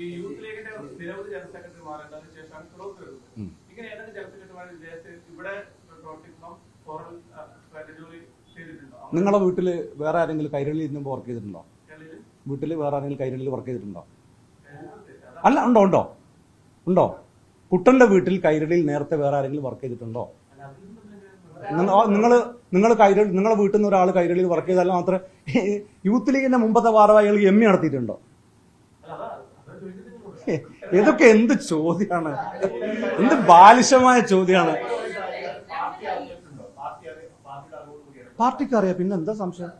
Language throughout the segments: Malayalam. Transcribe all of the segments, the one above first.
ഈ യൂത്ത് ലീഗിന്റെ നിരവധി ജനറൽ സെക്രട്ടറിമാരുണ്ട് അതിനുശേഷമാണ് ക്ലോസ് വരുന്നത്. ഉം. ഇങ്ങനെ ഏതൊക്കെ ജനറൽ സെക്രട്ടറിമാർ വിദേശത്ത് ഇവിടെ പ്രവർത്തിക്കണം ചെയ്തിട്ടുണ്ടോ? നിങ്ങളുടെ വീട്ടിൽ വേറെ ആരെങ്കിലും കൈരളിയിൽ ഇരുന്നുമ്പോൾ വർക്ക് ചെയ്തിട്ടുണ്ടോ? വീട്ടിൽ വേറെ ആരെങ്കിലും കൈരളിയിൽ വർക്ക് ചെയ്തിട്ടുണ്ടോ? അല്ല ഉണ്ടോ ഉണ്ടോ? ഉണ്ടോ? കുട്ടന്റെ വീട്ടിൽ കൈരളിയിൽ നേരത്തെ വേറെ ആരെങ്കിലും വർക്ക് ചെയ്തിട്ടുണ്ടോ? നിങ്ങൾ നിങ്ങൾ കൈരളി നിങ്ങളുടെ വീട്ടിൽ നിന്ന് ഒരാൾ കൈരളിയിൽ വർക്ക് ചെയ്താൽ മാത്രമേ യൂത്ത് ലീഗിന്റെ മുമ്പത്തെ ഭാരവാഹികൾ എം എ നടത്തിയിട്ടുണ്ടോ? ഇതൊക്കെ എന്ത് ചോദ്യമാണ്? എന്ത് ബാലിശമായ ചോദ്യമാണ്? പാർട്ടിക്ക് അറിയാം പിന്നെ എന്താ സംശയം?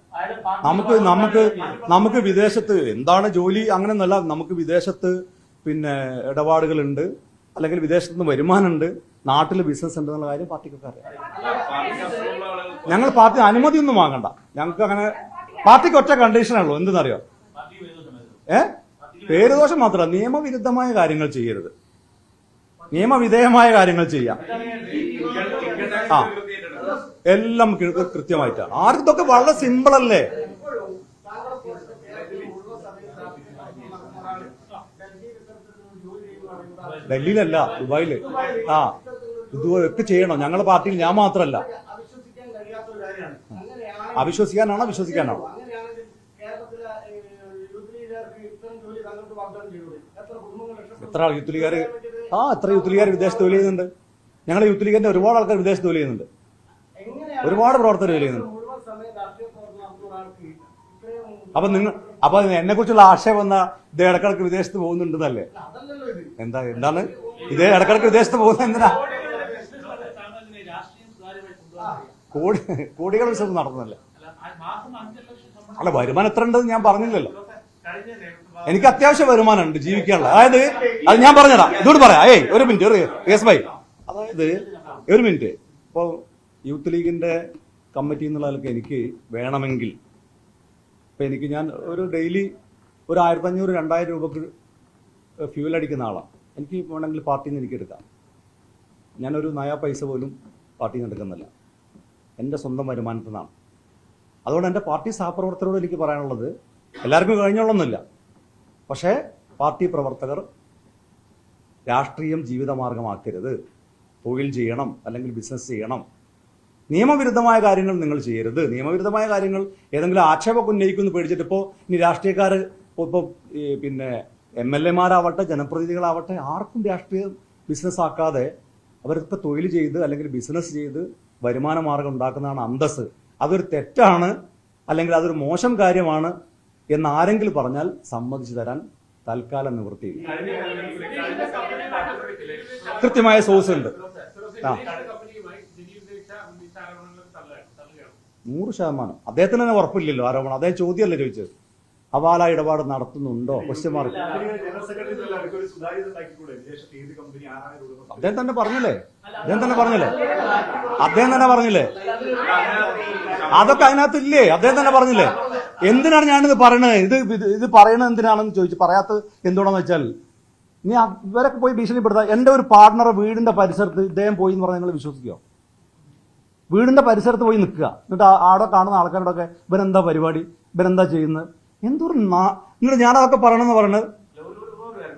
നമുക്ക് നമുക്ക് നമുക്ക് വിദേശത്ത് എന്താണ് ജോലി അങ്ങനെ എന്നല്ല നമുക്ക് വിദേശത്ത് പിന്നെ ഇടപാടുകളുണ്ട്. അല്ലെങ്കിൽ വിദേശത്ത് നിന്ന് വരുമാനമുണ്ട്. നാട്ടിൽ ബിസിനസ് ഉണ്ട് എന്നുള്ള കാര്യം പാർട്ടിക്കൊക്കെ അറിയാം. ഞങ്ങൾ പാർട്ടി അനുമതിയൊന്നും വാങ്ങണ്ട. ഞങ്ങൾക്ക് അങ്ങനെ പാർട്ടിക്ക് ഒറ്റ കണ്ടീഷനേ ഉള്ളൂ. എന്തെന്നറിയോ? ഏ? പേരുദോഷം മാത്രമല്ല നിയമവിരുദ്ധമായ കാര്യങ്ങൾ ചെയ്യരുത്. നിയമവിധേയമായ കാര്യങ്ങൾ ചെയ്യാം. ആ എല്ലാം കൃത്യമായിട്ടാണ്. ആർക്കും ഇതൊക്കെ വളരെ സിമ്പിൾ അല്ലേ ഡൽഹിയിലല്ല ദുബായിൽ. ആ ഇതൊക്കെ ചെയ്യണം? ഞങ്ങളുടെ പാർട്ടിയിൽ ഞാൻ മാത്രമല്ല. അങ്ങനെയാണ് അവിശ്വസിക്കാനാണോ? വിശ്വസിക്കാനാണോ എത്ര ആൾ യൂത്ത് ആ എത്ര യൂത്ത് ലീഗുകാർ വിദേശത്ത് ജോലി ചെയ്യുന്നുണ്ട്? ഞങ്ങളുടെ യൂത്ത് ലീഗിന്റെ ഒരുപാട് ആൾക്കാർ വിദേശത്ത് ജോലി ചെയ്യുന്നുണ്ട്. ഒരുപാട് പ്രവർത്തകർ ജോലി ചെയ്യുന്നുണ്ട്. അപ്പൊ നിങ്ങൾ അപ്പൊ എന്നെ കുറിച്ചുള്ള ആശയം വന്ന ഇത് ഇടക്കിടക്ക് വിദേശത്ത് പോകുന്നുണ്ടെന്നല്ലേ? എന്താ എന്താണ്? ഇത് ഇടക്കിടക്ക് വിദേശത്ത് പോകുന്നത് എന്തിനാ? കോടി വിശ്വസം നടത്തുന്നല്ലേ അല്ല വരുമാനം എത്ര ഉണ്ടെന്ന് ഞാൻ പറഞ്ഞില്ലല്ലോ. എനിക്ക് അത്യാവശ്യം വരുമാനമുണ്ട് ജീവിക്കാനുള്ള. അതായത് അത് ഞാൻ പറഞ്ഞതാ. ഇതോട് പറയാം. ഏയ് ഒരു മിനിറ്റ് ഒരു എസ് ബൈ അതായത് ഒരു മിനിറ്റ്. ഇപ്പോൾ യൂത്ത് ലീഗിന്റെ കമ്മിറ്റി എന്നുള്ള നിലയ്ക്ക് എനിക്ക് വേണമെങ്കിൽ ഇപ്പം എനിക്ക് ഞാൻ ഒരു ഡെയിലി ഒരു ആയിരത്തഞ്ഞൂറ് രണ്ടായിരം രൂപക്ക് ഫ്യൂൽ അടിക്കുന്ന ആളാണ് എനിക്ക് വേണമെങ്കിൽ പാർട്ടിയിൽ നിന്ന് എനിക്ക് എടുക്കാം. ഞാനൊരു നയാ പൈസ പോലും പാർട്ടിയിൽ നിന്ന് എടുക്കുന്നില്ല. എന്റെ സ്വന്തം വരുമാനത്തിൽ നിന്നാണ് അതുകൊണ്ട് എന്റെ പാർട്ടി സഹപ്രവർത്തകരോട് എനിക്ക് പറയാനുള്ളത് എല്ലാവർക്കും കഴിഞ്ഞോളൊന്നുമില്ല പക്ഷേ പാർട്ടി പ്രവർത്തകർ രാഷ്ട്രീയം ജീവിതമാർഗമാക്കരുത്. തൊഴിൽ ചെയ്യണം അല്ലെങ്കിൽ ബിസിനസ് ചെയ്യണം. നിയമവിരുദ്ധമായ കാര്യങ്ങൾ നിങ്ങൾ ചെയ്യരുത്. നിയമവിരുദ്ധമായ കാര്യങ്ങൾ ഏതെങ്കിലും ആക്ഷേപമൊക്കെ ഉന്നയിക്കുമെന്ന് പേടിച്ചിട്ട് ഇപ്പോൾ ഇനി രാഷ്ട്രീയക്കാർ ഇപ്പോൾ പിന്നെ എം എൽ എമാരാവട്ടെ ജനപ്രതിനിധികളാവട്ടെ ആർക്കും രാഷ്ട്രീയം ബിസിനസ് ആക്കാതെ അവരിപ്പോൾ തൊഴിൽ ചെയ്ത് അല്ലെങ്കിൽ ബിസിനസ് ചെയ്ത് വരുമാന മാർഗം ഉണ്ടാക്കുന്നതാണ് അന്തസ് അതൊരു തെറ്റാണ് അല്ലെങ്കിൽ അതൊരു മോശം കാര്യമാണ് എന്ന് ആരെങ്കിലും പറഞ്ഞാൽ സമ്മതിച്ചു തരാൻ തൽക്കാലം നിവൃത്തിയില്ല. കൃത്യമായ സോഴ്സ് ഉണ്ട്. ആ. നൂറ് ശതമാനം. അദ്ദേഹത്തിന് തന്നെ ഉറപ്പില്ലല്ലോ ആരോപണം. അദ്ദേഹം ചോദ്യമല്ലേ ചോദിച്ചത്? അവാല ഇടപാട് നടത്തുന്നുണ്ടോ? ക്വസ്റ്റ്യൻ മാർക്ക് അദ്ദേഹം തന്നെ പറഞ്ഞില്ലേ? അദ്ദേഹം തന്നെ പറഞ്ഞില്ലേ? അദ്ദേഹം തന്നെ പറഞ്ഞില്ലേ? അതൊക്കെ അതിനകത്ത് ഇല്ലേ? അദ്ദേഹം തന്നെ പറഞ്ഞില്ലേ? എന്തിനാണ് ഞാനിത് പറയണത്? ഇത് ഇത് പറയണത് എന്തിനാണെന്ന് ചോദിച്ചു പറയാത്തത് എന്തുകൊണ്ടാന്ന് വെച്ചാൽ നീ ഇവരൊക്കെ പോയി ഭീഷണിപ്പെടുത്താം എന്റെ ഒരു പാർട്ണർ വീടിന്റെ പരിസരത്ത് ഇദ്ദേഹം പോയി എന്ന് പറഞ്ഞാൽ നിങ്ങൾ വിശ്വസിക്കുക വീടിന്റെ പരിസരത്ത് പോയി നിൽക്കുക. എന്നിട്ട് അവിടെ കാണുന്ന ആൾക്കാരോടൊക്കെ ഇവരെന്താ പരിപാടി? ഇവരെന്താ ചെയ്യുന്നത്? എന്തൊരു നിങ്ങൾ ഞാനതൊക്കെ പറയണമെന്ന് പറയുന്നത്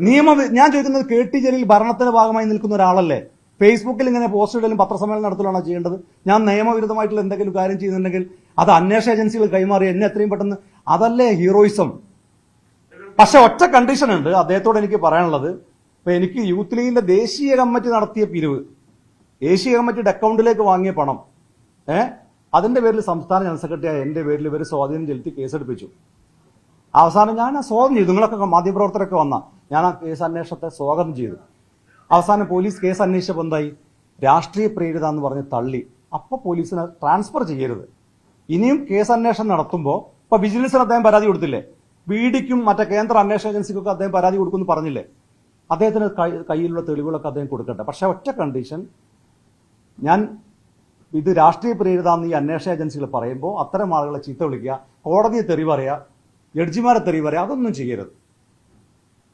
നിയമ ഞാൻ ചോദിക്കുന്നത് കെ ടി ജലീൽ ഭരണത്തിന്റെ ഭാഗമായി നിൽക്കുന്ന ഒരാളല്ലേ? ഫേസ്ബുക്കിൽ ഇങ്ങനെ പോസ്റ്റ് ഇടലും പത്രസമ്മേളനം നടത്തലാണോ ചെയ്യേണ്ടത്? ഞാൻ നിയമവിരുദ്ധമായിട്ടുള്ള എന്തെങ്കിലും കാര്യം ചെയ്യുന്നുണ്ടെങ്കിൽ അത് അന്വേഷണ ഏജൻസികൾ കൈമാറി എന്നെ എത്രയും പെട്ടെന്ന്. അതല്ലേ ഹീറോയിസം? പക്ഷെ ഒറ്റ കണ്ടീഷൻ ഉണ്ട്. അദ്ദേഹത്തോട് എനിക്ക് പറയാനുള്ളത്. ഇപ്പൊ എനിക്ക് യൂത്ത് ലീഗിന്റെ ദേശീയ കമ്മിറ്റി നടത്തിയ പിരിവ്. ദേശീയ കമ്മിറ്റിയുടെ അക്കൗണ്ടിലേക്ക് വാങ്ങിയ പണം. ഏ? അതിന്റെ പേരിൽ സംസ്ഥാന ജനറൽ സെക്രട്ടറിയായ എന്റെ പേരിൽ ഇവർ സ്വാധീനം ചെലുത്തി കേസെടുപ്പിച്ചു. അവസാനം ഞാൻ സ്വാഗതം ചെയ്തു. നിങ്ങളൊക്കെ മാധ്യമപ്രവർത്തകരൊക്കെ വന്ന. ഞാൻ ആ കേസ് അന്വേഷണത്തെ സ്വാഗതം ചെയ്തു. അവസാനം പോലീസ് കേസ് അന്വേഷിച്ചപ്പോൾ എന്തായി? രാഷ്ട്രീയ പ്രേരിത എന്ന് പറഞ്ഞ് തള്ളി. അപ്പോൾ പോലീസിനെ ട്രാൻസ്ഫർ ചെയ്യരുത്. ഇനിയും കേസ് അന്വേഷണം നടത്തുമ്പോൾ ഇപ്പൊ വിജിലൻസിന് അദ്ദേഹം പരാതി കൊടുത്തില്ലേ? ബിഡിക്കും മറ്റേ കേന്ദ്ര അന്വേഷണ ഏജൻസിക്കൊക്കെ അദ്ദേഹം പരാതി കൊടുക്കുമെന്ന് പറഞ്ഞില്ലേ? അദ്ദേഹത്തിന് കയ്യിലുള്ള തെളിവുകളൊക്കെ അദ്ദേഹം കൊടുക്കട്ടെ. പക്ഷെ ഒറ്റ കണ്ടീഷൻ ഞാൻ ഇത് രാഷ്ട്രീയ പ്രേരിതാന്ന് ഈ അന്വേഷണ ഏജൻസികൾ പറയുമ്പോൾ അത്തരം ആളുകളെ ചീത്ത വിളിക്കുക കോടതിയെ തെറി പറയുക ജഡ്ജിമാരെ തെറി പറയുക അതൊന്നും ചെയ്യരുത്.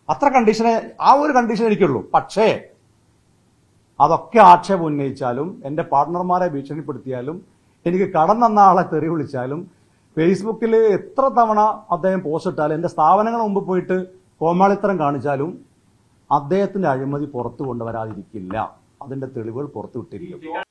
അത്ര കണ്ടീഷനെ ആ ഒരു കണ്ടീഷൻ എനിക്കുള്ളൂ. പക്ഷേ അതൊക്കെ ആക്ഷേപം ഉന്നയിച്ചാലും എന്റെ പാർട്ട്ണർമാരെ ഭീഷണിപ്പെടുത്തിയാലും എനിക്ക് കടം തന്ന ആളെ തെറി വിളിച്ചാലും ഫേസ്ബുക്കിൽ എത്ര തവണ അദ്ദേഹം പോസ്റ്റ് ഇട്ടാലും എന്റെ സ്ഥാപനങ്ങൾ മുമ്പ് പോയിട്ട് കോമാളിത്തരം കാണിച്ചാലും അദ്ദേഹത്തിന്റെ അഴിമതി പുറത്തു കൊണ്ടുവരാതിരിക്കില്ല. അതിന്റെ തെളിവുകൾ പുറത്തു വിട്ടിരിക്കും.